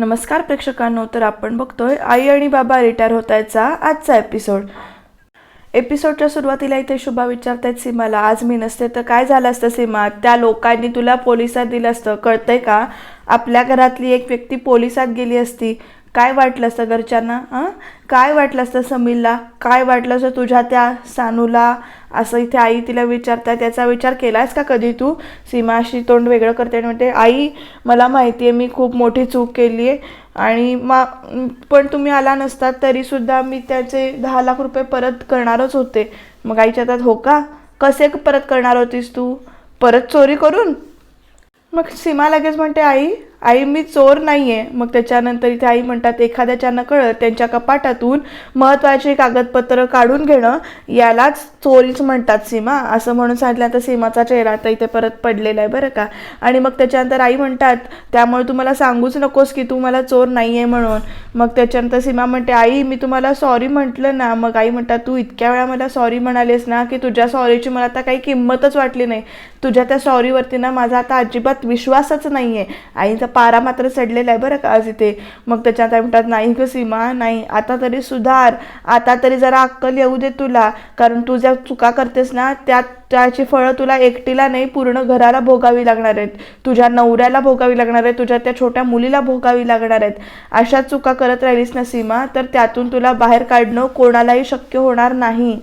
नमस्कार प्रेक्षकांनो तर आपण बघतोय आई आणि बाबा रिटायर होत आहेचा आजचा एपिसोड एपिसोडच्या सुरुवातीला इथे शुभा विचारतायत सीमाला आज मी नसते तर काय झालं असतं सीमा? त्या लोकांनी तुला पोलिसात दिलं असतं कळतंय का? आपल्या घरातली एक व्यक्ती पोलिसात गेली असती. काय वाटलं असतं घरच्यांना हां? काय वाटलं असतं समीरला? काय वाटलं असतं तुझ्या त्या सानूला? असं इथे आई तिला विचारता त्याचा विचार केलास का कधी तू? सीमाशी तोंड वेगळं करते आणि म्हणते आई मला माहिती आहे मी खूप मोठी चूक केली आहे आणि मा पण तुम्ही आला नसतात तरीसुद्धा मी त्याचे दहा लाख रुपये परत करणारच होते. मग आईच्या त्यात हो का? कसे परत करणार होतीस तू? परत चोरी करून? मग सीमा लगेच म्हणते आई आई मी चोर नाही आहे मग त्याच्यानंतर इथे आई म्हणतात एखाद्याच्या नकळत त्यांच्या कपाटातून महत्त्वाचे कागदपत्र काढून घेणं यालाच चोरीच म्हणतात सीमा. असं म्हणून सांगितल्यानंतर सीमाचा चेहरा आता इथे परत पडलेला आहे बरं का. आणि मग त्याच्यानंतर आई म्हणतात त्यामुळे तू मला सांगूच नकोस की तू मला चोर नाही आहे म्हणून. मग त्याच्यानंतर सीमा म्हणते आई मी तुम्हाला सॉरी म्हटलं ना. मग आई म्हणतात तू इतक्या वेळा मला सॉरी म्हणालीस ना की तुझ्या सॉरीची मला आता काही किंमतच वाटली नाही. तुझ्या त्या सॉरीवरती ना माझा आता अजिबात विश्वासच नाही आहे आईचा पारा मात्र चढलेला आहे बरं का आज इथे. मग त्याच्यात काय म्हणतात नाही ग सीमा नाही. आता तरी सुधार. आता तरी जरा अक्कल येऊ दे तुला. कारण तू ज्या चुका करतेस ना त्या त्याची फळं तुला एकटीला नाही पूर्ण घराला भोगावी लागणार आहेत. तुझ्या नवऱ्याला भोगावी लागणार आहेत. तुझ्या त्या छोट्या मुलीला भोगावी लागणार आहेत. अशा चुका करत राहिलीस ना सीमा तर त्यातून तुला बाहेर काढणं कोणालाही शक्य होणार नाही.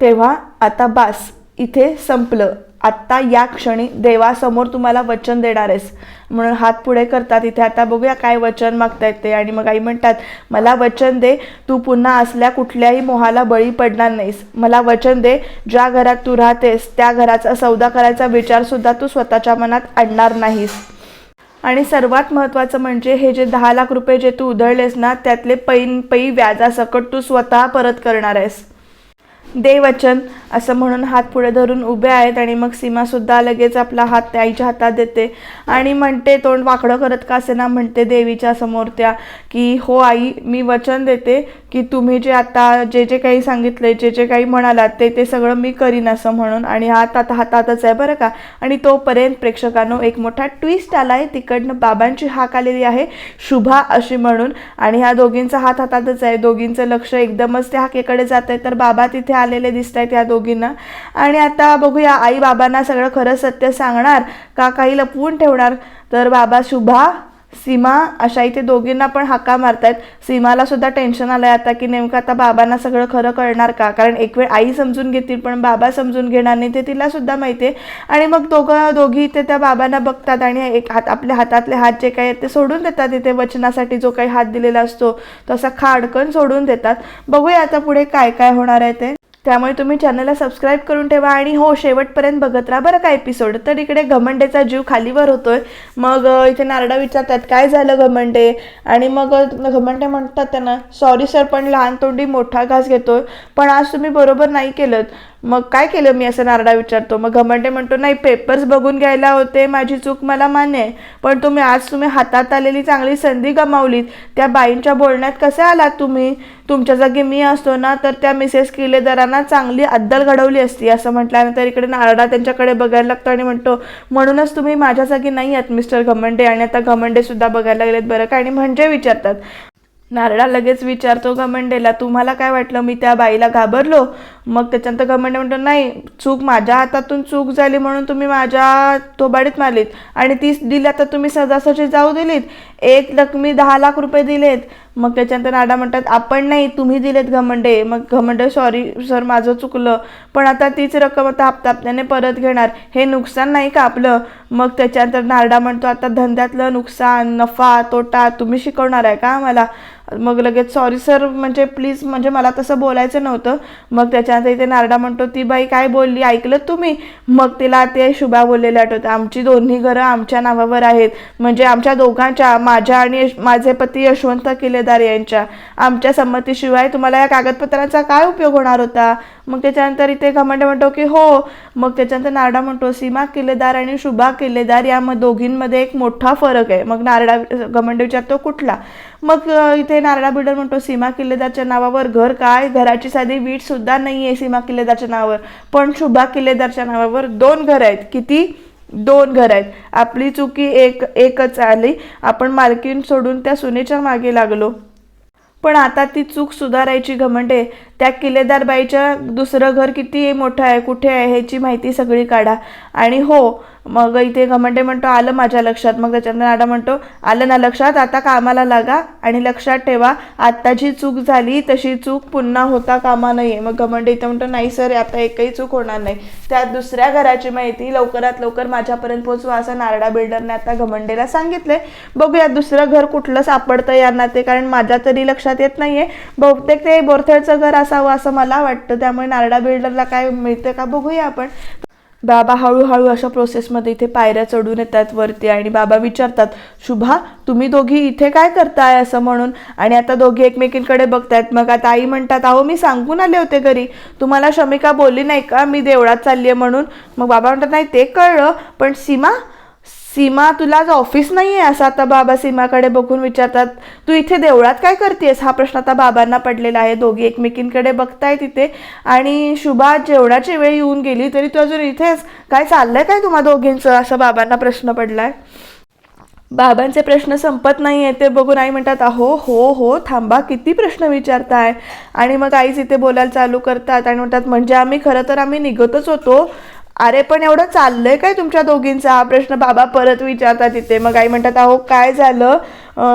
तेव्हा आता बास. इथे संपलं. आत्ता या क्षणी देवासमोर तुम्हाला वचन देणार आहेस. म्हणून हात पुढे करतात इथे आता बघूया काय वचन मागता ते. आणि मग आई म्हणतात मला वचन दे तू पुन्हा असल्या कुठल्याही मोहाला बळी पडणार नाहीस. मला वचन दे ज्या घरात तू राहतेस त्या घराचा सौदा करायचा विचारसुद्धा तू स्वतःच्या मनात आणणार नाहीस. आणि सर्वात महत्त्वाचं म्हणजे हे जे दहा लाख रुपये जे तू उधळलेस ना त्यातले पै पै व्याजासकट तू स्वतः परत करणार आहेस. दे वचन असं म्हणून हात पुढे धरून उभे आहेत आणि मग सीमासुद्धा लगेच आपला हात त्या आईच्या हातात देते. आणि म्हणते तोंड वाकडं करत का असेना? म्हणते देवीच्या समोर त्या की हो आई मी वचन देते की तुम्ही जे आता जे जे काही सांगितले जे जे काही म्हणालात ते ते सगळं मी करीन असं म्हणून. आणि हात आता हातातच आहे बरं का? आणि तोपर्यंत प्रेक्षकांनो एक मोठा ट्विस्ट आला आहे तिकडनं बाबांची हाक आलेली आहे. शुभा अशी म्हणून. आणि ह्या दोघींचा हात हातातच आहे. दोघींचं लक्ष एकदमच त्या हाकेकडे जात आहे तर बाबा तिथे आलेले दिसत आहेत या दोघींना. आणि आता बघूया आई बाबांना सगळं खरं सत्य सांगणार का काही लपवून ठेवणार? तर बाबा शुभा सीमा अशा इथे दोघींना पण हाका मारतायत. सीमाला सुद्धा टेन्शन आलंय आता की नेमकं आता बाबांना सगळं खरं कळणार का? कारण एक वेळ आई समजून घेतील पण बाबा समजून घेणार नाही ते तिला सुद्धा माहिती आहे आणि मग दोघं दोघी इथे त्या बाबांना बघतात आणि एक हात आपल्या हातातले हात जे काही आहेत ते सोडून देतात. इथे वचनासाठी जो काही हात दिलेला असतो तसा खाडकन सोडून देतात. बघूया आता पुढे काय काय होणार आहे ते. त्यामुळे तुम्ही चॅनलला सबस्क्राईब करून ठेवा आणि हो शेवटपर्यंत बघत राहा. बरं का एपिसोड तर इकडे घमंडेचा जीव खालीवर होतोय. मग इथे नारडा विचारतात काय झालं घमंडे? आणि मग घमंडे म्हणतात त्यांना सॉरी सर पण लहान तोंडी मोठा घास घेतोय. पण आज तुम्ही बरोबर नाही केलं मग काय केलं मी असं नारडा विचारतो. मग घमंडे म्हणतो नाही पेपर्स बघून घ्यायला होते माझी चूक मला मान्य आहे. पण तुम्ही आज तुम्ही हातात आलेली चांगली संधी गमावलीत. त्या बाईंच्या बोलण्यात कसे आलात तुम्ही? तुमच्या जागी मी असतो ना तर त्या मिसेस किलेदारांना चांगली अद्दल घडवली असती. असं म्हटल्यानंतर इकडे नारडा त्यांच्याकडे बघायला लागतो आणि म्हणतो म्हणूनच तुम्ही माझ्या जागी नाही आहात मिस्टर घमंडे. आणि आता घमंडे सुद्धा बघायला गेलेत बरं का आणि म्हणजे विचारतात. नारळा लगेच विचारतो घमंडेला तुम्हाला काय वाटलं? मी त्या बाईला घाबरलो. मग त्याच्यानंतर घमंडे म्हणतो नाही चूक माझ्या हातातून चूक झाली म्हणून तुम्ही माझ्या थोबाडीत मारलीत आणि तीच दिल्या तर तुम्ही सजासजी जाऊ दिलीत. एक लक्ष्मी दहा लाख रुपये दिलेत. मग त्याच्यानंतर नाडा म्हणतात आपण नाही तुम्ही दिलेत घमंडे. मग घमंडे सॉरी सर माझं चुकलं. पण आता तीच रक्कम आता हप्ताहप्त्याने परत घेणार. हे नुकसान नाही का आपलं? मग त्याच्यानंतर नारडा म्हणतो आता धंद्यातलं नुकसान नफा तोटा तुम्ही शिकवणार आहे का आम्हाला? मग लगेच सॉरी सर म्हणजे प्लीज म्हणजे मला तसं बोलायचं नव्हतं. मग त्याच्यानंतर इथे नारडा म्हणतो ती बाई काय बोलली? ऐकलं तुम्ही? मग तिला ते शुभा बोललेलं आठवतं आमची दोन्ही घरं आमच्या नावावर आहेत. म्हणजे आमच्या दोघांच्या माझ्या आणि माझे पती यशवंत किल्लेदार यांच्या. आमच्या संमतीशिवाय तुम्हाला या कागदपत्रांचा काय उपयोग होणार होता? मग त्याच्यानंतर इथे घमंड म्हणतो की हो. मग त्याच्यानंतर नारडा म्हणतो सीमा किल्लेदार आणि शुभा किल्लेदार या दोघींमध्ये एक मोठा फरक आहे. मग नारडा घमंड विचारतो कुठला? मग इथे नारळा बिल्डर म्हणतो सीमा किल्लेदारच्या नावावर घर काय? घराची साधी वीट सुद्धा नाही आहे सीमा किल्लेदारच्या नावावर. पण शुभा किल्लेदारच्या नावावर दोन घर आहेत. किती? दोन घर आहेत. आपली चुकी एक एकच आली. आपण मालकीन सोडून त्या सुनेच्या मागे लागलो. पण आता ती चूक सुधारायची घमंडे त्या किल्लेदार बाईच्या दुसरं घर किती मोठं आहे कुठे आहे ह्याची माहिती सगळी काढा. आणि हो मग इथे घमंडे म्हणतो आलं माझ्या लक्षात. मग त्याच्यानंतर नाडा म्हणतो आलं ना लक्षात आता कामाला लागा आणि लक्षात ठेवा आत्ता जी चूक झाली तशी चूक पुन्हा होता कामा नाही मग घमंडे इथे म्हणतो नाही सर आता एकही चूक होणार नाही. त्या दुसऱ्या घराची माहिती लवकरात लवकर माझ्यापर्यंत पोहोचवा असं नारडा बिल्डरने आता घमंडेला सांगितलंय बघूया दुसरं घर कुठलं सापडतं यांना ते कारण माझ्या तरी लक्षात येत नाहीये. बहुतेक ते बोरथळचं घर असावं असं मला वाटतं. त्यामुळे नारडा बिल्डरला काय मिळतं का बघूया आपण. बाबा हळूहळू अशा प्रोसेसमध्ये इथे पायऱ्या चढून येतात वरती आणि बाबा विचारतात शुभा तुम्ही दोघी इथे काय करताय? असं म्हणून. आणि आता दोघी एकमेकींकडे बघतायत. मग आता आई म्हणतात अहो मी सांगून आले होते घरी. तुम्हाला शमिका बोलली नाही का? मी देवळात चालली आहे म्हणून. मग बाबा म्हणतात नाही ते कळलं. पण सीमा सीमा तुला आज ऑफिस नाही आहे असं आता बाबा सीमाकडे बघून विचारतात तू इथे देवळात काय करतेस? हा प्रश्न आता बाबांना पडलेला आहे. दोघी एकमेकींकडे बघताय तिथे. आणि शुभा जेवणाची वेळ येऊन गेली तरी तू अजून इथेच काय चाललंय काय तुम्हा दोघींचं? असं बाबांना प्रश्न पडलाय. बाबांचे प्रश्न संपत नाही आहे ते बघून आई म्हणतात अहो हो हो थांबा किती प्रश्न विचारताय? आणि मग आईच इथे बोलायला चालू करतात आणि म्हणतात म्हणजे आम्ही खरं तर आम्ही निघतच होतो. अरे पण एवढं चाललंय काय तुमच्या दोघींचा? हा प्रश्न बाबा परत विचारतात इथे. मग आई म्हणतात अहो काय झालं?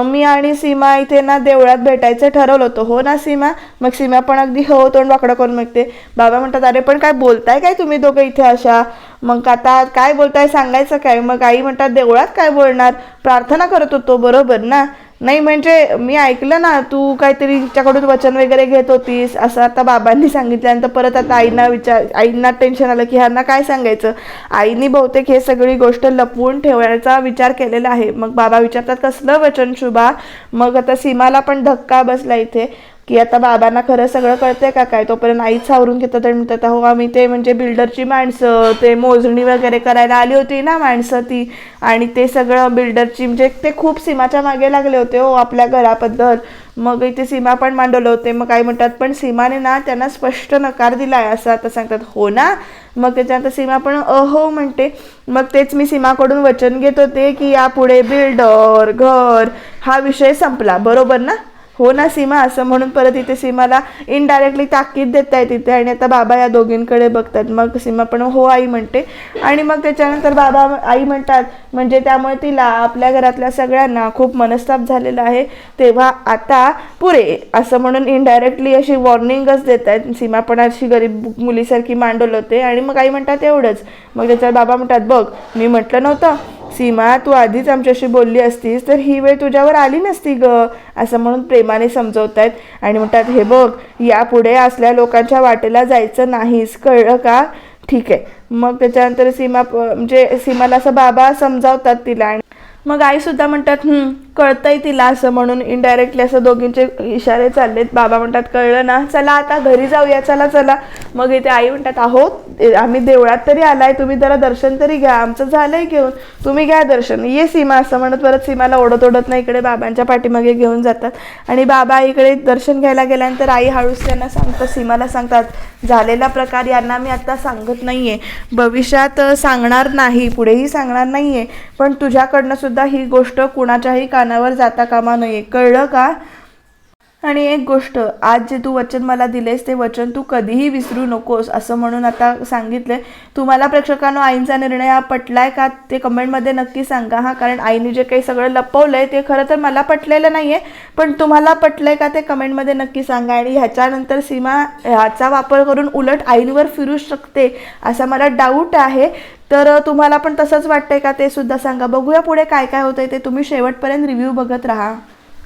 मी आणि सीमा इथे ना देवळात भेटायचं ठरवलं होतं. हो ना सीमा? मग सीमा पण अगदी हो तोंड वाकडं करून बघते. बाबा म्हणतात अरे पण काय बोलताय काय तुम्ही दोघं इथे अशा? मग आता काय बोलताय सांगायचं काय? मग आई म्हणतात देवळात काय बोलणार? प्रार्थना करत होतो बरोबर ना? नाही म्हणजे मी ऐकलं ना तू काहीतरी तिच्याकडून वचन वगैरे घेत होतीस असं आता बाबांनी सांगितल्यानंतर परत आता आईना विचार आईंना टेन्शन आलं की ह्यांना काय सांगायचं? आईनी बहुतेक हे सगळी गोष्ट लपवून ठेवण्याचा विचार केलेला आहे. मग बाबा विचारतात कसलं वचन शुभा? मग आता सीमाला पण धक्का बसला इथे. की आता बाबांना खरं सगळं कळतंय का काय? तोपर्यंत आईच सावरून घेतात आणि म्हणतात हो आम्ही ते म्हणजे बिल्डरची माणसं ते मोजणी वगैरे करायला आली होती ना माणसं ती. आणि ते सगळं बिल्डरची म्हणजे ते खूप सीमाच्या मागे लागले होते हो आपल्या घराबद्दल. मग इथे सीमा पण मांडवलं होते. मग काय म्हणतात पण सीमाने ना त्यांना स्पष्ट नकार दिला आहे असं आता सांगतात. हो ना? मग त्याच्यानंतर सीमा पण अहो म्हणते. मग तेच मी सीमाकडून वचन घेत होते की यापुढे बिल्डर घर हा विषय संपला. बरोबर ना? हो ना सीमा? असं म्हणून परत इथे सीमाला इनडायरेक्टली ताकीद देत आहे तिथे आणि आता बाबा या दोघींकडे बघतात. मग सीमा पण हो आई म्हणते. आणि मग त्याच्यानंतर बाबा आई म्हणतात. म्हणजे त्यामुळे तिला आपल्या घरातल्या सगळ्यांना खूप मनस्ताप झालेला आहे. तेव्हा आता पुरे असं म्हणून इनडायरेक्टली अशी वॉर्निंगच देत आहेत सीमा पण अशी गरीब मुलीसारखी मांडवलं होते. आणि मग आई म्हणतात एवढंच. मग त्याच्यावर बाबा म्हणतात बघ मी म्हटलं नव्हतं. सीमा तू आधीच आमच्याशी बोलली असतीस तर ही वेळ तुझ्यावर आली नसती ग असं म्हणून प्रेमाने समजवतायत. आणि म्हणतात हे बघ यापुढे असल्या लोकांच्या वाटेला जायचं नाहीस कळलं का? ठीक आहे. मग त्याच्यानंतर सीमा म्हणजे सीमाला असं बाबा समजावतात तिला आणि मग आई सुद्धा म्हणतात कळतंय तिला असं म्हणून इनडायरेक्टली असं दोघींचे इशारे चाललेत. बाबा म्हणतात कळलं ना? चला आता घरी जाऊया. चला चला. मग इथे आई म्हणतात अहो आम्ही देवळात तरी आलाय. तुम्ही जरा दर्शन तरी घ्या. आमचं झालंय घेऊन. तुम्ही घ्या दर्शन. ये सीमा असं म्हणत परत सीमाला ओढत ओढत नाही इकडे बाबांच्या पाठीमागे घेऊन जातात. आणि बाबा इकडे दर्शन घ्यायला गेल्यानंतर आई हळूस त्यांना सांगतात सीमाला सांगतात झालेला प्रकार यांना मी आता सांगत नाही आहे भविष्यात सांगणार नाही. पुढेही सांगणार नाही आहे पण तुझ्याकडनं सुद्धा ही गोष्ट कुणाच्याही कान कानावर जाता कामा नये. कळलं का? आणि एक गोष्ट आज जे तू वचन मला दिलेस ते वचन तू कधीही विसरू नकोस असं म्हणून आता सांगितलंय. तुम्हाला प्रेक्षकांनो आईंचा निर्णय हा पटलाय का? ते कमेंटमध्ये नक्की सांगा. हा कारण आईने जे काही सगळं लपवलंय ते खरं तर मला पटलेलं नाहीये पण तुम्हाला पटलंय का ते कमेंटमध्ये नक्की सांगा. आणि ह्याच्यानंतर सीमा ह्याचा वापर करून उलट आईंवर फिरू शकते असा मला डाऊट आहे. तर तुम्हाला पण तसंच वाटतंय का ते सुद्धा सांगा. बघूया पुढे काय काय होतंय ते. तुम्ही शेवटपर्यंत रिव्ह्यू बघत राहा.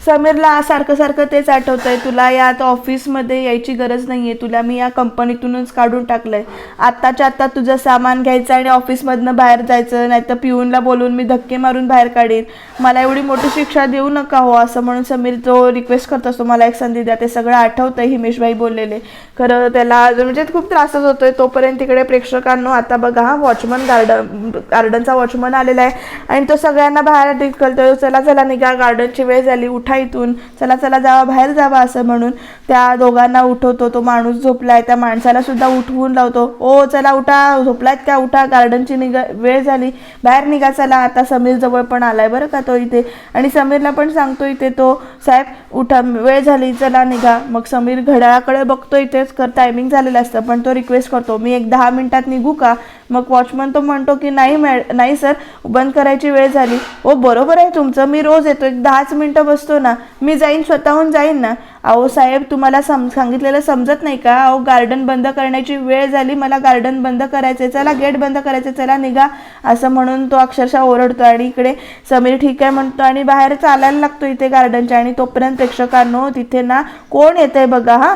समीरला सारखं सारखं तेच आठवतंय. तुला या आता ऑफिसमध्ये यायची गरज नाही आहे तुला मी या कंपनीतूनच काढून टाकलंय. आत्ताच्या आत्ता तुझं सामान घ्यायचं आणि ऑफिसमधनं बाहेर जायचं नाही तर पिऊनला बोलून मी धक्के मारून बाहेर काढीन. मला एवढी मोठी शिक्षा देऊ नका हो असं म्हणून समीर जो रिक्वेस्ट करत असतो मला एक संधी द्या. ते सगळं आठवतंय हिमेशभाई बोललेले. खरं त्याला म्हणजे खूप त्रासच होतोय. तोपर्यंत तिकडे प्रेक्षकांनो आता बघा हा वॉचमन गार्डन गार्डनचा वॉचमन आलेला आहे. आणि तो सगळ्यांना बाहेर ढकलतोय चला चला निघा. गार्डनची वेळ झाली. उठा. उठा इथून. चला चला जावा बाहेर जावा असं म्हणून त्या दोघांना उठवतो. तो माणूस झोपलाय. त्या माणसाला सुद्धा उठवून लावतो. ओ चला उठा. झोपलायत का? उठा. गार्डनची निघा वेळ झाली. बाहेर निघा चला. आता समीर जवळ पण आलाय बरं का तो इथे. आणि समीरला पण सांगतो इथे तो साहेब उठा. वेळ झाली. चला निघा. मग समीर घड्याळाकडे बघतो इथेच. कर टायमिंग झालेलं असतं पण तो रिक्वेस्ट करतो मी एक दहा मिनिटात निघू का? मग वॉचमन तो म्हणतो की नाही मॅ नाही सर बंद करायची वेळ झाली. ओ बरोबर आहे तुमचं. मी रोज येतो. एक दहाच मिनटं बसतो ना मी जाईन स्वतःहून जाईन ना. अहो साहेब तुम्हाला सम सांगितलेलं समजत नाही का? अहो गार्डन बंद करण्याची वेळ झाली मला गार्डन बंद करायचे चला गेट बंद करायचे चला निघा. असं म्हणून तो अक्षरशः ओरडतो आणि इकडे समीर ठीक आहे म्हणतो आणि बाहेर चालायला लागतो इथे गार्डनच्या आणि तोपर्यंत प्रेक्षकांनो तिथे ना कोण येतंय बघा हां?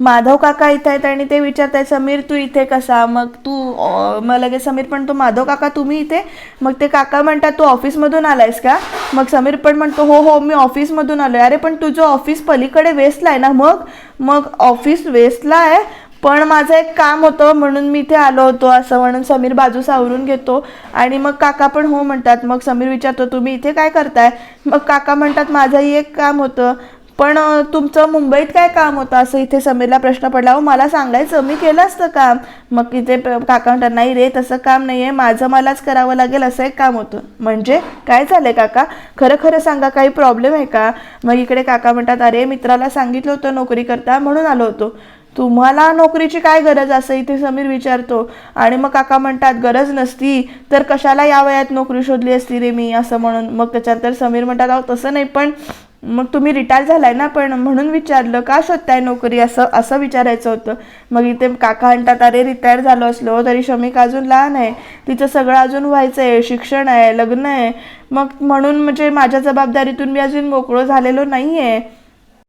माधव काका इथे आहेत आणि ते विचारत आहेत समीर तू इथे कसा? मग तू मग लगेच समीर पण तो माधव काका तुम्ही इथे? मग ते काका म्हणतात तू ऑफिसमधून आलायस का? मग समीर पण म्हणतो हो हो मी ऑफिसमधून आलोय. अरे पण तुझं ऑफिस पलीकडे वेस्टला आहे ना मग? मग ऑफिस वेस्टला आहे पण माझं एक काम होतं म्हणून मी इथे आलो होतो असं म्हणून समीर बाजू सावरून घेतो. आणि मग काका पण हो म्हणतात मग समीर विचारतो तुम्ही इथे काय करताय? मग काका म्हणतात माझंही एक काम होतं पण तुमचं मुंबईत काय काम होतं? असं इथे समीरला प्रश्न पडला हो मला सांगायचं मी केलं असतं काम. मग इथे काका म्हणतात नाही रे तसं काम नाही आहे माझं मलाच करावं लागेल असं एक काम होतं. म्हणजे काय झालंय काका? खरं खरं सांगा काही प्रॉब्लेम आहे का? मग इकडे काका म्हणतात अरे मित्राला सांगितलं होतं नोकरी करता म्हणून आलो होतो. तुम्हाला नोकरीची काय गरज? असं इथे समीर विचारतो. आणि मग काका म्हणतात गरज नसती तर कशाला या वयात नोकरी शोधली असती रे मी? असं म्हणून मग त्याच्यानंतर समीर म्हणतात अहो तसं नाही पण मग तुम्ही रिटायर झालाय ना पण म्हणून विचारलं का शोधताय नोकरी? असं असं विचारायचं होतं. मग इथे काका म्हणतात अरे रिटायर झालो असलो तरी शमिक अजून लहान आहे? तिचं सगळं अजून व्हायचं आहे शिक्षण आहे लग्न आहे. मग म्हणून म्हणजे माझ्या जबाबदारीतून मी अजून मोकळं झालेलो नाही आहे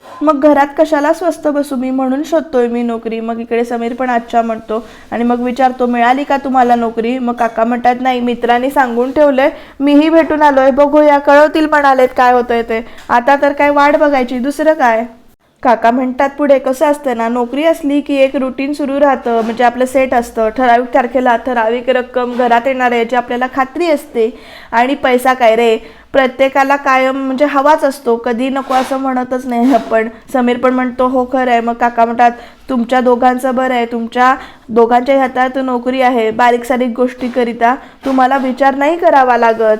मग घरात कशाला स्वस्त बसू मी? म्हणून शोधतोय मी नोकरी. मग इकडे समीर पण अच्छा म्हणतो. आणि मग विचारतो मिळाली का तुम्हाला नोकरी? मग काका म्हणतात नाही मित्रांनी सांगून ठेवलंय. मीही भेटून आलोय. बघूया. कळवतील म्हणालेत काय होतंय ते. आता तर काय वाट बघायची. दुसरं काय? काका म्हणतात पुढे कसं असतं ना नोकरी असली की एक रुटीन सुरू राहतं. म्हणजे आपलं सेट असतं. ठराविक तारखेला ठराविक रक्कम घरात येणार आहे याची आपल्याला खात्री असते. आणि पैसा काय रे? प्रत्येकाला कायम म्हणजे हवाच असतो. कधी नको असं म्हणतच नाही आपण. समीर पण म्हणतो हो खरं आहे मग काका म्हणतात तुमच्या दोघांचं बरं आहे. तुमच्या दोघांच्या हातात नोकरी आहे. बारीक सारीक गोष्टीकरिता तुम्हाला विचार नाही करावा लागत.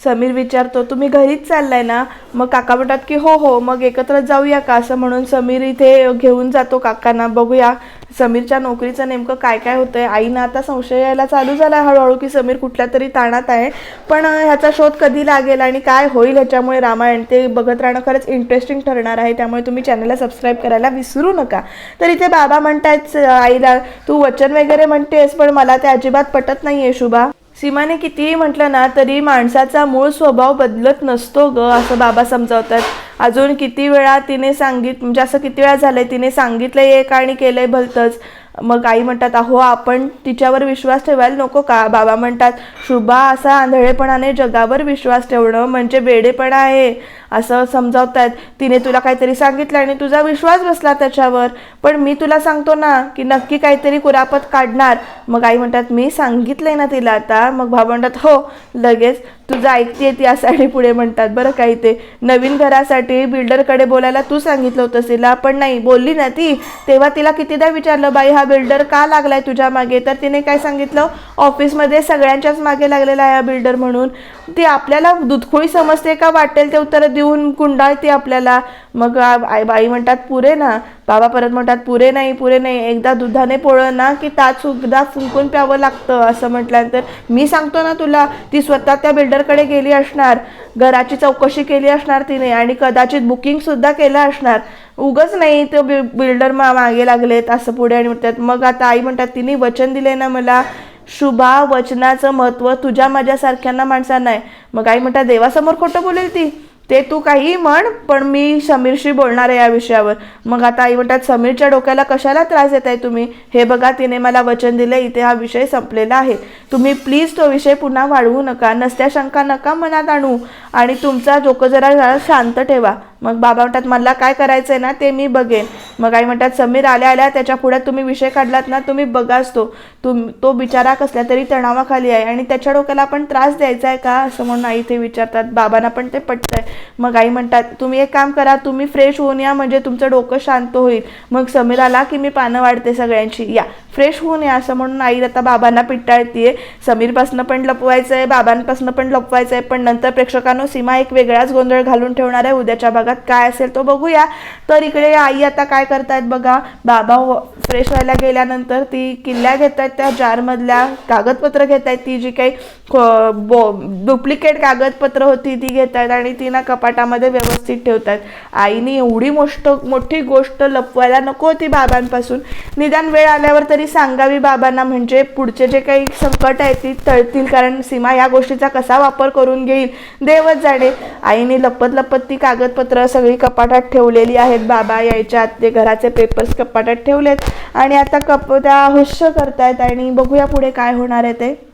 समीर विचारतो तुम्ही घरीच चाललाय ना? मग काका म्हणतात की हो हो. मग एकत्र जाऊया का? असं म्हणून समीर इथे घेऊन जातो काकांना बघूया. समीरच्या नोकरीचं नेमकं काय काय होतंय? आईना आता संशय यायला चालू झाला हळूहळू की समीर कुठल्या तरी ताणात आहे. पण ह्याचा शोध कधी लागेल आणि काय होईल ह्याच्यामुळे रामायण ते बघत राहणं खरंच इंटरेस्टिंग ठरणार आहे. त्यामुळे तुम्ही चॅनलला सबस्क्राईब करायला विसरू नका. तर इथे बाबा म्हणतायत आईला तू वचन वगैरे म्हणतेस पण मला ते अजिबात पटत नाहीये शुभा. सीमाने कितीही म्हटलं ना तरी माणसाचा मूळ स्वभाव बदलत नसतो ग असं बाबा समजावतात. अजून किती वेळा तिने सांगित म्हणजे असं किती वेळा झालंय तिने सांगितलंय एक आणि केलंय भलतंच. मग आई म्हणतात अहो आपण तिच्यावर विश्वास ठेवायला नको का? बाबा म्हणतात शुभा असा आंधळेपणाने जगावर विश्वास ठेवणं म्हणजे वेडेपणा आहे. असं समजावतायत तिने तुला काहीतरी सांगितलं आणि तुझा विश्वास बसला त्याच्यावर. पण मी तुला सांगतो ना की नक्की काहीतरी कुरापत काढणार. मग आई म्हणतात मी सांगितलंय ना तिला आता. मग बाबा म्हणतात हो लगेच. तुझं ऐकते ती असं आणि पुढे म्हणतात बरं काही ते. नवीन घरासाठी बिल्डरकडे बोलायला तू सांगितलं होतं तिला पण नाही बोलली ना ती. तेव्हा तिला कितीदा विचारलं बाई हा बिल्डर का लागलाय तुझ्या मागे? तर तिने काय सांगितलं? ऑफिसमध्ये सगळ्यांच्याच मागे लागलेला आहे हा बिल्डर म्हणून. ती आपल्याला दुधखोळी समजते का? वाटेल ते उत्तर देऊन कुंडाळते आपल्याला. मग आई बाई म्हणतात पुरे ना. बाबा परत म्हणतात पुरे नाही पुरे नाही. एकदा दुधाने पोळलं ना की तात सुद्धा फुंकून प्यावं लागतं असं म्हटल्यानंतर मी सांगतो ना तुला ती स्वतः त्या बिल्डरकडे गेली असणार. घराची चौकशी केली असणार तिने आणि कदाचित बुकिंगसुद्धा केलं असणार. उगच नाही ते बिल्डर मा मागे लागलेत असं पुढे आणि म्हणतात मग आता आई म्हणतात तिने वचन दिले ना मला शुभा वचनाचं महत्त्व तुझ्या माझ्यासारख्यांना माणसांना आहे. मग आई म्हणतात देवासमोर खोटं बोलेल ती. ते तू काही म्हण पण मी समीरशी बोलणार आहे या विषयावर. मग आता आई म्हणतात समीरच्या डोक्याला कशाला त्रास देत आहे तुम्ही? हे बघा तिने मला वचन दिले इथे हा विषय संपलेला आहे. तुम्ही प्लीज तो विषय पुन्हा वाढवू नका नसत्या शंका नका मनात आणू. आणि तुमचा डोकं जरा जरा शांत ठेवा. मग बाबा म्हणतात मला काय करायचं आहे ना ते मी बघेन. मग आई म्हणतात समीर आल्या आल्या त्याच्या पुढे तुम्ही विषय काढलात ना तुम्ही बघाच तो. तुम तो बिचारा कसल्या तरी तणावाखाली आहे आणि त्याच्या डोक्याला आपण त्रास द्यायचा आहे का असं म्हणून आई ते विचारतात. बाबांना पण ते पटतंय. मग आई म्हणतात तुम्ही एक काम करा तुम्ही फ्रेश होऊन या म्हणजे तुमचं डोकं शांत होईल. मग समीर आला की मी पानं वाढते सगळ्यांची या फ्रेश होऊन या असं म्हणून आई आता बाबांना पिटाळतीये समीरपासनं पण लपवायचं आहे बाबांपासनं पण लपवायचं आहे पण नंतर प्रेक्षकांनो सीमा एक वेगळाच गोंधळ घालून ठेवणार आहे. उद्याच्या भागात काय असेल तो बघूया. तर इकडे आई आता काय करतायत बघा. बाबा हो, फ्रेश व्हायला गेल्यानंतर ती किल्ल्या घेत आहेत त्या जारमधल्या कागदपत्र घेत आहेत ती जी काही बो डुप्लिकेट कागदपत्र होती ती घेत आहेत आणि ती ना कपाटामध्ये व्यवस्थित ठेवतात. आईने एवढी मोष्ट मोठी गोष्ट लपवायला नको होती बाबांपासून. निदान वेळ आल्यावर तरी सांगावी बाबांना म्हणजे पुढचे जे काही संकट आहेत ती तळतील कारण सीमा या गोष्टीचा कसा वापर करून घेईल देवच जाणे. आईने लपत लपत ती कागदपत्र सगळी कपाटात ठेवलेली आहेत. बाबा यायच्या आत ते घराचे पेपर्स कपाटात ठेवलेत. आणि आता कप त्या हुश्य करतायत आणि बघूया पुढे काय होणार आहे ते.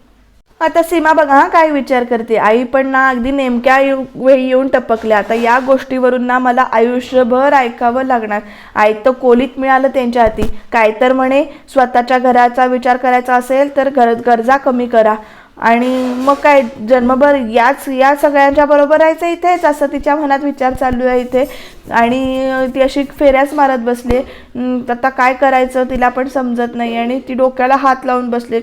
आता सीमा बघा हा काय विचार करते? आई पण ना अगदी नेमक्या येऊ- वेळी येऊन टपकल्या. आता या गोष्टीवरून ना मला आयुष्यभर ऐकावं लागणार. आई तर कोलीत मिळालं त्यांच्या हाती. काय तर म्हणे स्वतःच्या घराचा विचार करायचा असेल तर घर गरजा कमी करा. आणि मग काय जन्मभर याच या सगळ्यांच्या बरोबर राहायचं इथेच असं तिच्या मनात विचार चालू आहे इथे. आणि ती अशी फेऱ्याच मारत बसली आता काय करायचं तिला पण समजत नाही आणि ती डोक्याला हात लावून बसले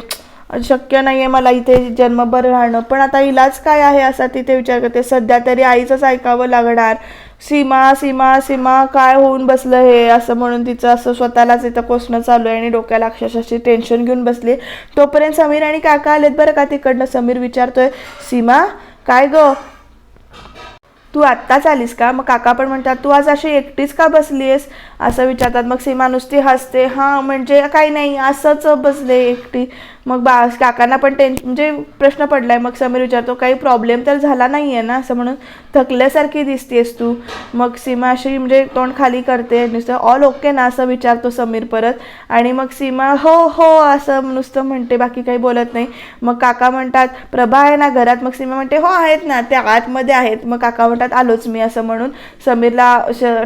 शक्य नाही आहे मला इथे जन्मभर राहणं. पण आता इलाज काय आहे असा तिथे विचार करते. सध्या तरी आईचंच ऐकावं लागणार. सीमा सीमा सीमा काय होऊन बसलं हे? असं म्हणून तिचं असं स्वतःलाच इथं कोसणं चालू आहे आणि डोक्याला अक्षरशः टेन्शन घेऊन बसली. तोपर्यंत समीर आणि काका आलेत बरं का तिकडनं? समीर विचारतोय सीमा काय ग? तू आत्ताच आलीस का? मग काका पण म्हणतात तू आज अशी एकटीच का बसली आहेस असं विचारतात. मग सीमा नुसती हसते हां म्हणजे काही नाही असंच बसले एकटी. मग बा काकांना पण टेन्शन म्हणजे प्रश्न पडलाय. मग समीर विचारतो काही प्रॉब्लेम तर झाला नाही आहे ना? असं म्हणून थकल्यासारखी दिसतेस तू. मग सीमा अशी म्हणजे तोंड खाली करते नुसतं ऑल ओके ना? असं विचारतो समीर परत. आणि मग सीमा हो हो असं नुसतं म्हणते बाकी काही बोलत नाही. मग काका म्हणतात प्रभा आहे ना घरात? मग सीमा म्हणते हो आहेत ना त्या आतमध्ये आहेत. मग काका म्हणतात आलोच मी असं म्हणून समीरला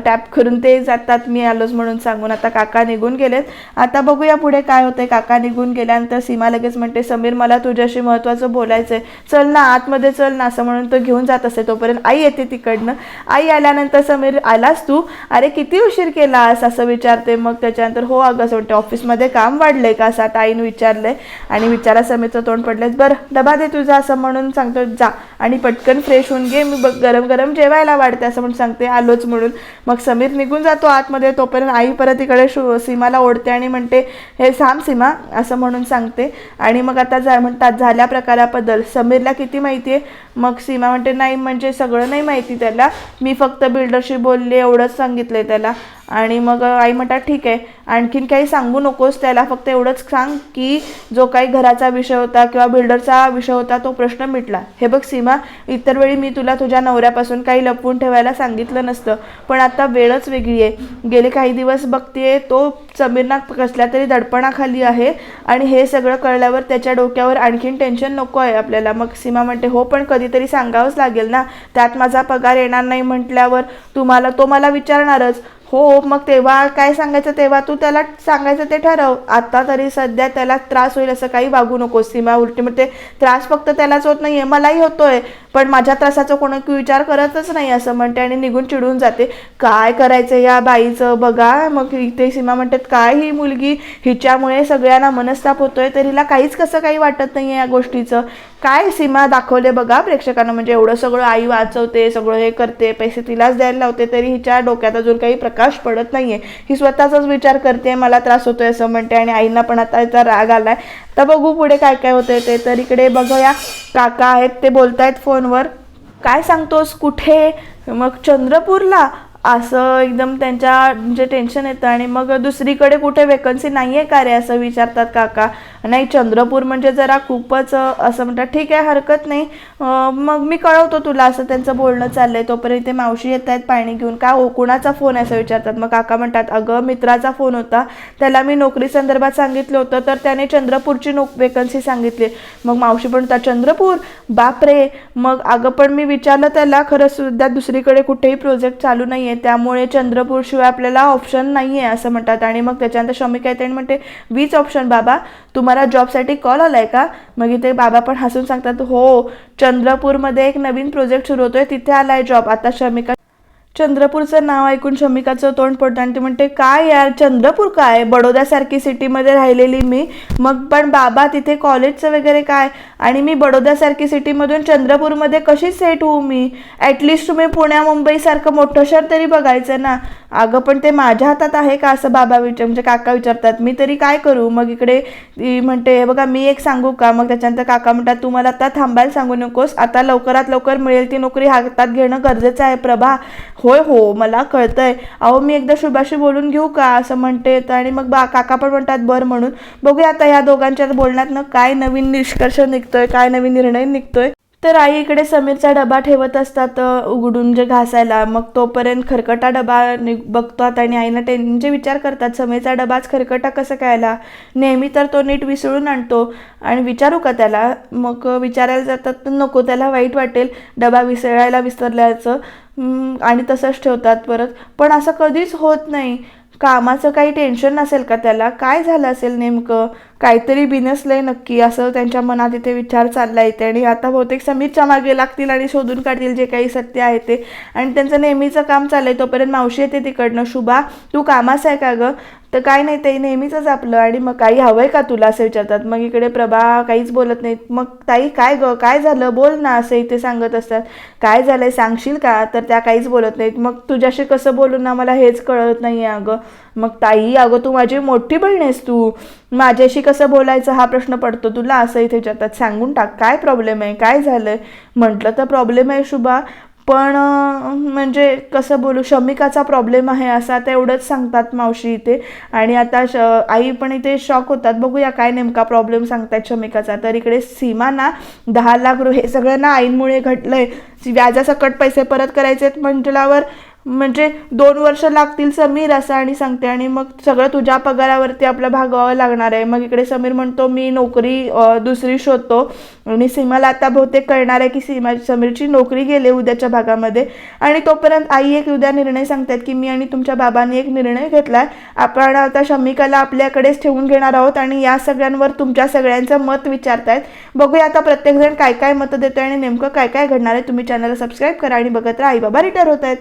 टॅप करून ते जातात मी आलोच म्हणून सांगून आता काका निघून गेलेत. आता बघूया पुढे काय होतंय. काका निघून गेल्यानंतर सीमा लगेच म्हणते समीर मला तुझ्याशी महत्त्वाचं बोलायचं आहे चल ना आतमध्ये चल ना असं म्हणून तो घेऊन जात असते तोपर्यंत आई येते तिकडनं. आई आल्यानंतर समीर आलास तू? अरे किती उशीर केलास? असं विचारते. मग त्याच्यानंतर हो अगं असं म्हणते. ऑफिसमध्ये काम वाढलं आहे का? असं आता आईनं आहे आणि विचारा समीरचं तोंड पडलंय. बरं डबा दे तुझा असं म्हणून सांगतो. जा. आणि पटकन फ्रेश होऊन घे. मी बघ गरम गरम जेवायला वाढते असं म्हणून सांगते. आलोच म्हणून. मग समीर निघून जातो आतमध्ये. तोपर्यंत आई परत इकडे शो सीमाला ओढते आणि म्हणते हे थांब सीमा असं म्हणून सांगते. आणि मग आता जा म्हणतात झाल्या प्रकाराबद्दल समीरला किती माहिती आहे मग सीमा म्हणते नाही म्हणजे सगळं नाही माहिती त्याला. मी फक्त बिल्डरशी बोलले एवढंच सांगितलं आहे त्याला. आणि मग आई म्हणतात ठीक आहे आणखीन काही सांगू नकोस. त्याला फक्त एवढंच सांग की जो काही घराचा विषय होता किंवा बिल्डरचा विषय होता तो प्रश्न मिटला. हे बघ सीमा इतर वेळी मी तुला तुझ्या नवऱ्यापासून काही लपवून ठेवायला सांगितलं नसतं पण आता वेळच वेगळी आहे. गेले काही दिवस बघते तो समीरना कसल्या तरी दडपणाखाली आहे आणि हे सगळं कळल्यावर त्याच्या डोक्यावर आणखीन टेन्शन नको आहे आपल्याला. मग सीमा म्हणते हो पण कधी कधीतरी सांगावंच लागेल ना? त्यात माझा पगार येणार नाही म्हटल्यावर तुम्हाला तो मला विचारणारच. हो मग तेव्हा काय सांगायचं? तेव्हा तू त्याला सांगायचं ते ठरव. आता तरी सध्या त्याला त्रास होईल असं काही वागू नकोस. सीमा उलटी म्हणते त्रास फक्त त्यालाच होत नाहीये मलाही होतोय. पण माझ्या त्रासाचा कोणी विचार करतच नाही असं म्हणते आणि निघून चिडून जाते. काय करायचं या बाईचं? बघा मग इथे सीमा म्हणतात काय ही मुलगी? हिच्यामुळे सगळ्यांना मनस्ताप होतोय तर हिला काहीच कसं काही वाटत नाही या गोष्टीचं. काय सीमा दाखवले बघा प्रेक्षकांना म्हणजे एवढं सगळं आई वाचवते सगळं हे करते पैसे तिलाच द्यायला लावते तरी हिच्या डोक्यात अजून काही प्रकाश पडत नाहीये. ही स्वतःचाच विचार करते मला त्रास होतोय असं म्हणते आणि आईंना पण आता याचा राग आलाय. तर बघू पुढे काय काय होतंय ते तर इकडे बघूया. काका आहेत ते बोलतायत फोनवर काय सांगतोस? कुठे? मग चंद्रपूरला? असं एकदम त्यांच्या म्हणजे टेन्शन येतं आणि मग दुसरीकडे कुठे वेकन्सी नाही आहे का रे असं विचारतात काका? नाही चंद्रपूर म्हणजे जरा खूपच असं म्हणतात ठीक आहे हरकत नाही. मग मी कळवतो तुला असं त्यांचं बोलणं चाललं आहे तोपर्यंत ते मावशी येत आहेत पाणी घेऊन. का हो कुणाचा फोन आहे असं विचारतात? मग काका म्हणतात अगं मित्राचा फोन होता. त्याला मी नोकरी संदर्भात सांगितलं होतं तर त्याने चंद्रपूरची नोक वेकन्सी सांगितली. मग मावशी म्हणतात चंद्रपूर? बापरे! मग अगं पण मी विचारलं त्याला खरं सुद्धा दुसरीकडे कुठेही प्रोजेक्ट चालू नाही आहे त्यामुळे चंद्रपूरशिवाय आपल्याला ऑप्शन नाही आहे असं म्हणतात. आणि मग त्याच्यानंतर शमिका येते आणि म्हणते वीच ऑप्शन बाबा तुम्हाला जॉबसाठी कॉल आलाय का? मग इथे बाबा पण हसून सांगतात हो चंद्रपूरमध्ये एक नवीन प्रोजेक्ट सुरू होतोय तिथे आलाय जॉब आता शमिका चंद्रपूरचं नाव ऐकून शमिकाचं तोंड पडतं आणि ती म्हणते काय यार चंद्रपूर काय? बडोद्यासारखी सिटीमध्ये राहिलेली मी. मग पण बाबा तिथे कॉलेजचं वगैरे काय? आणि मी बडोद्यासारखी सिटीमधून चंद्रपूरमध्ये कशी सेट होऊ मी? ॲटलिस्ट तुम्ही पुण्या मुंबईसारखं मोठं शहर तरी बघायचं ना. अगं पण ते माझ्या हातात आहे का असं बाबा विचार म्हणजे काका विचारतात मी तरी काय करू? मग इकडे ती म्हणते बघा मी एक सांगू का? मग त्याच्यानंतर काका म्हणतात तू मला आता थांबायला सांगू नकोस. आता लवकरात लवकर मिळेल ती नोकरी हातात घेणं गरजेचं आहे प्रभा. होय हो मला कळतंय. अहो मी एकदा शुभाशी बोलून घेऊ का? असं म्हणते तर आणि मग बा काका पण म्हणतात बरं म्हणून. बघूया आता ह्या दोघांच्या बोलण्यातनं काय नवीन निष्कर्ष निघतोय काय नवीन निर्णय निघतोय. तर आई इकडे समीरचा डबा ठेवत असतात उघडून जे घासायला. मग तोपर्यंत खरकटा डबा नि- बघतात आणि आईना टेन म्हणजे विचार करतात समीरचा डबाच खरकटा कसं कायला नेहमी तर तो नीट विसळून आणतो. आणि विचारू का त्याला? मग विचारायला जातात तर नको त्याला वाईट वाटेल. डबा विसळायला विसरल्याचं. आणि तसंच ठेवतात परत. पण असं कधीच होत नाही. कामाचं काही टेन्शन नसेल का त्याला? काय झालं असेल नेमकं? काहीतरी बिनसलंय नक्की. असं त्यांच्या मनात इथे विचार चालला येते आणि आता बहुतेक समीरच्या मागे लागतील आणि शोधून काढतील जे काही सत्य आहे ते. आणि त्यांचं नेहमीचं काम चाललंय. तोपर्यंत मावशी येते तिकडनं. शुभा तू कामास आहे का गं? तर काय नाही ते नेहमीचंच आपलं आणि मग काही हवंय का तुला असं विचारतात. मग इकडे प्रभा काहीच बोलत नाहीत. मग ताई काय ग? काय झालं? बोल ना असं इथे सांगत असतात. काय झालंय? सांगशील का? तर त्या काहीच बोलत नाहीत. मग तुझ्याशी कसं बोलू ना? मला हेच कळत नाही अगं. मग ताई अगं तू माझी मोठी बहीण आहेस तू. माझ्याशी कसं बोलायचं हा प्रश्न पडतो तुला असं इथे विचारतात. सांगून टाक. काय प्रॉब्लेम आहे? काय झालंय? म्हटलं तर प्रॉब्लेम आहे शुभा. पण म्हणजे कसं बोलू शमिकाचा प्रॉब्लेम आहे असा आता एवढंच सांगतात मावशी इथे. आणि आता श आई पण इथे शॉक होतात. बघूया काय नेमका प्रॉब्लेम सांगतायत शमिकाचा. तर इकडे सीमा ना दहा लाख रु हे सगळं ना आईंमुळे घडलंय व्याजासकट पैसे परत करायचे आहेत म्हटल्यावर म्हणजे दोन वर्ष लागतील समीर असं आणि सांगते आणि मग सगळं तुझ्या पगारावरती आपलं भागवावं लागणार आहे. मग इकडे समीर म्हणतो मी नोकरी दुसरी शोधतो. आणि सीमाला आता बहुतेक कळणार आहे की सीमा समीरची नोकरी गेले उद्याच्या भागामध्ये. आणि तोपर्यंत आई एक उद्या निर्णय सांगतात की मी आणि तुमच्या बाबांनी एक निर्णय घेतला आहे आपण आता शमिकाला आपल्याकडेच ठेवून घेणार आहोत आणि या सगळ्यांवर तुमच्या सगळ्यांचं मत विचारतायत. बघूया आता प्रत्येकजण काय काय मतं देतोय आणि नेमकं काय काय घडणार आहे. तुम्ही चॅनलला सबस्क्राईब करा आणि बघत राहा. आई बाबा रिटायर होत आहेत